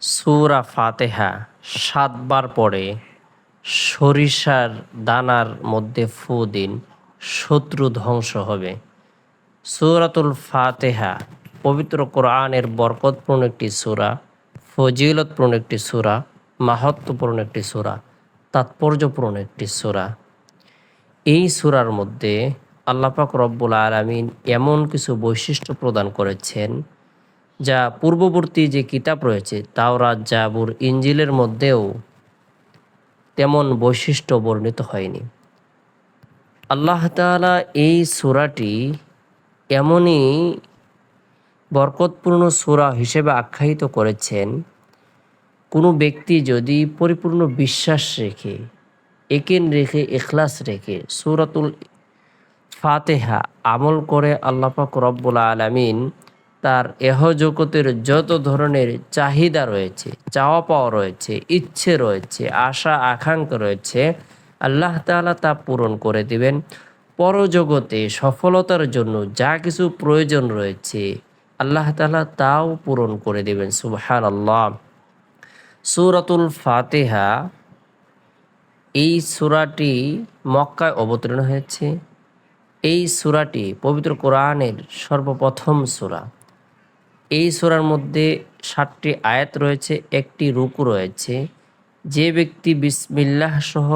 সুরা ফাতেহা সাতবার পরে সরিষার দানার মধ্যে ফু দিন, শত্রু ধ্বংস হবে। সূরাতুল ফাতেহা পবিত্র কোরআনের বরকতপূর্ণ একটি সুরা, ফজিলতপূর্ণ একটি সুরা মাহাত্মপূর্ণ একটি সূরা, তাৎপর্যপূর্ণ একটি সুরা। এই সূরার মধ্যে আল্লাপাক রব্বুল আলমিন এমন কিছু বৈশিষ্ট্য প্রদান করেছেন যা পূর্ববর্তী যে কিতাব রয়েছে, তাওরাত, জাবুর, ইঞ্জিলের মধ্যেও তেমন বৈশিষ্ট্য বর্ণিত হয়নি। আল্লাহ তাআলা এই সূরাটি এমনই বরকতপূর্ণ সূরা হিসেবে আখ্যায়িত করেছেন, কোনো ব্যক্তি যদি পরিপূর্ণ বিশ্বাস রেখে, একেন রেখে, এখলাস রেখে সুরাতুল ফাতেহা আমল করে আল্লাপাক রব্বুল আলামিন তার এহ জগতের যত ধরনের চাহিদা রয়েছে চাওয়া পাওয়া রয়েছে, ইচ্ছে রয়েছে, আশা, আকাঙ্ক্ষা রয়েছে, আল্লাহ তাআলা তা পূরণ করে দিবেন। পরজগতে সফলতার জন্য যা কিছু প্রয়োজন রয়েছে, আল্লাহ তাআলা তাও পূরণ করে দিবেন সুবহান আল্লাহ সূরাতুল ফাতেহা, এই সূরাটি মক্কায় অবতীর্ণ হয়েছে। এই সূরাটি পবিত্র কোরআনের সর্বপ্রথম সূরা। এই সূরার মধ্যে ষাটটি আয়াত রয়েছে, একটি রুকু রয়েছে। যে ব্যক্তি বিসমিল্লাহ সহ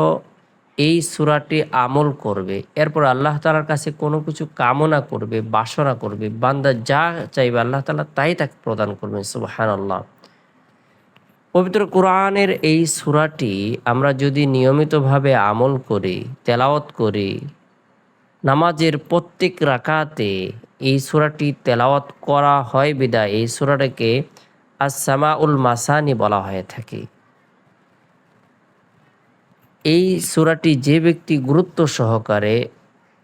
এই সূরাটি আমল করবে, এরপর আল্লাহ তালার কাছে কোনো কিছু কামনা করবে, বাসনা করবে, বান্দা যা চাইবে আল্লাহ তালা তাই তাকে প্রদান করবেন সুবাহান আল্লাহ পবিত্র কোরআনের এই সূরাটি আমরা যদি নিয়মিতভাবে আমল করি, তেলাওয়াত করি, নামাজের প্রত্যেক রাকাতে এই সূরাটি তেলাওয়াত করা হয় বিদায়। এই সূরাটাকে আসামা উল মাসানি বলা হয়ে থাকে। এই সূরাটি যে ব্যক্তি গুরুত্ব সহকারে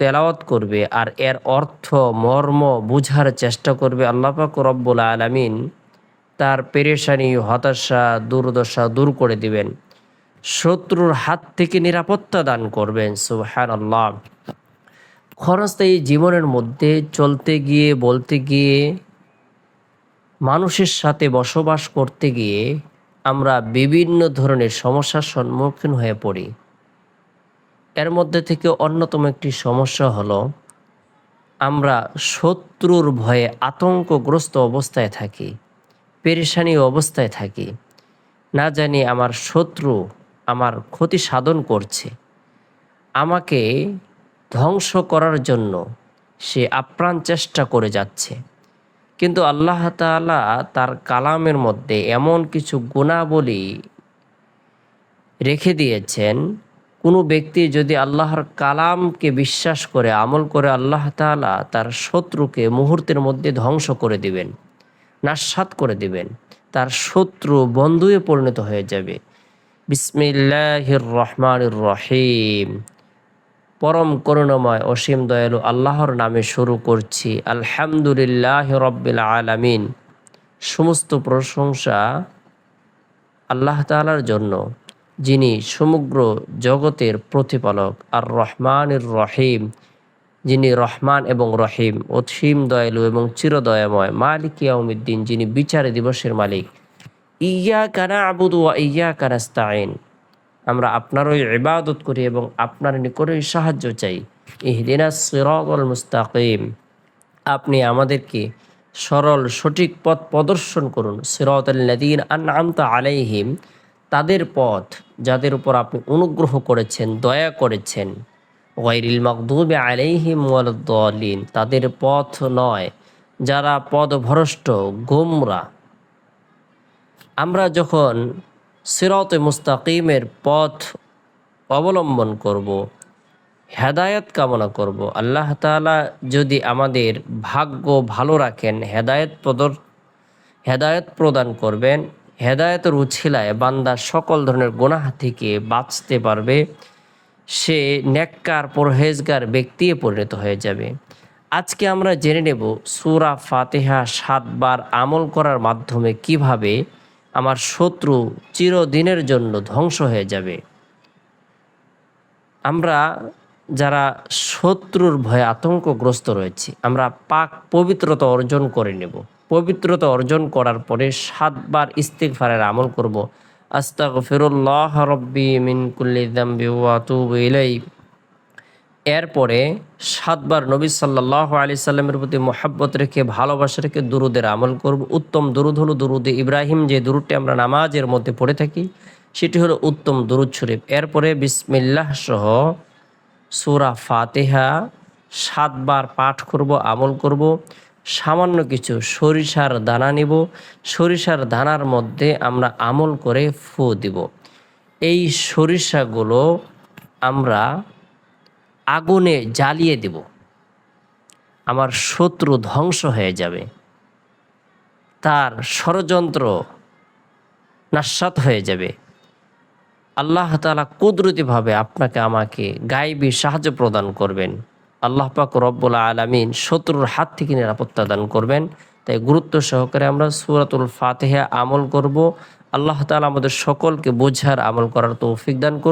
তেলাওয়াত করবে আর এর অর্থ, মর্ম বুঝার চেষ্টা করবে আল্লাপাক রব্বুল আলামিন, তার পেরেশানি, হতাশা, দুর্দশা দূর করে দিবেন। শত্রুর হাত থেকে নিরাপত্তা দান করবেন সুবহান আল্লাহ ক্ষণস্থায়ী জীবনের মধ্যে চলতে গিয়ে, বলতে গিয়ে, মানুষের সাথে বসবাস করতে গিয়ে আমরা বিভিন্ন ধরনের সমস্যার সম্মুখীন হয়ে পড়ি। এর মধ্যে থেকে অন্যতম একটি সমস্যা হলো, আমরা শত্রুর ভয়ে আতঙ্কগ্রস্ত অবস্থায় থাকি, পেরেশানি অবস্থায় থাকি। না জানি আমার শত্রু আমার ক্ষতি সাধন করছে। আমাকে ধ্বংস করার জন্য সে আপ্রাণ চেষ্টা করে যাচ্ছে। কিন্তু আল্লাহ তাআলা তার কালামের মধ্যে এমন কিছু গুণাবলী রেখে দিয়েছেন, কোনো ব্যক্তি যদি আল্লাহর কালামকে বিশ্বাস করে, আমল করে আল্লাহ তাআলা তার শত্রুকে মুহূর্তের মধ্যে ধ্বংস করে দিবেন নাস্বাত করে দিবেন, তার শত্রু বন্ধুয়ে পরিণত হয়ে যাবে। বিসমিল্লাহির রহমানির রহিম। পরম করুণাময় অসীম দয়ালু আল্লাহর নামে শুরু করছি। আলহামদুলিল্লাহ রব্বিল আলামিন। সমস্ত প্রশংসা আল্লাহ তাআলার জন্য, যিনি সমগ্র জগতের প্রতিপালক আর রহমানির রহিম। যিনি রহমান এবং রহিম, অসীম দয়ালু এবং চিরদয়াময় মালিক ইয়াউমিদ্দিন, যিনি বিচার দিবসের মালিক। ইয়া কানা আবুদু ওয়া ইয়া কানাস্তাইন আমরা আপনারই ইবাদত করি এবং আপনার নিকটই সাহায্য চাই। ইহদিনা সিরাতাল মুস্তাকিম। আপনি আমাদেরকে সরল, সঠিক পথ প্রদর্শন করুন। সিরাতাল্লাযীন আনআমতা আলাইহিম। তাদের পথ যাদের উপর আপনি অনুগ্রহ করেছেন, দয়া করেছেন। ওয়াইরিল মাকদুবে আলাইহিম ওয়ালাদ্দালিন তাদের পথ নয়, যারা পদভ্রষ্ট, গোমরা। আমরা যখন সিরত মুস্তাকিমের পথ অবলম্বন করব, হেদায়ত কামনা করব। আল্লাহ তাআলা যদি আমাদের ভাগ্য ভালো রাখেন, হেদায়ত প্রদর, হেদায়ত প্রদান করবেন, হেদায়তের উছিলায় বান্দা সকল ধরনের গোনাহ থেকে বাঁচতে পারবে, সে নেককার পরহেজগার ব্যক্তিয়ে পরিণত হয়ে যাবে। আজকে আমরা জেনে নেব সুরা ফাতেহা সাতবার আমল করার মাধ্যমে কীভাবে আমার শত্রু চিরদিনের জন্য ধ্বংস হয়ে যাবে। আমরা যারা শত্রুর ভয়ে আতঙ্কগ্রস্ত রয়েছি, আমরা পাক পবিত্রতা অর্জন করে নেব। পবিত্রতা অর্জন করার পরে সাতবার ইস্তিগফারের আমল করব। আস্তাগফিরুল্লাহ রব্বি মিন কুল্লি যামবি ওয়া এরপরে সাতবার নবী সাল্লাহ আলি সাল্লামের প্রতি মোহাব্বত রেখে, ভালোবাসা রেখে দুরুদের আমল করব। উত্তম দুরুদ হলো দুরুদে ইব্রাহিম, যে দুরুদটি আমরা নামাজের মধ্যে পড়ে থাকি, সেটি হলো উত্তম দুরুদ শরীফ। এরপরে বিসমিল্লাহ সহ সুরা ফাতেহা সাতবার পাঠ করব, আমল করব। সামান্য কিছু সরিষার দানা নিব। সরিষার দানার মধ্যে আমরা আমল করে ফু দিব। এই সরিষাগুলো আমরা আগুনে জ্বালিয়ে দেব। আমার শত্রু ধ্বংস হয়ে যাবে। তার ষড়যন্ত্র নাস্বাত হয়ে যাবে। আল্লাহ তালা কুদরতিভাবে আপনাকে আমাকে গাইবী সাহায্য প্রদান করবেন। আল্লাহ পাক রব্বুল আলমিন শত্রুর হাত থেকে নিরাপত্তা দান করবেন। তাই গুরুত্ব সহকারে আমরা সুরাতুল ফাতেহা আমল করব। আল্লাহ তালা আমাদের সকলকে বোঝার আমল করার তৌফিক দান করুন।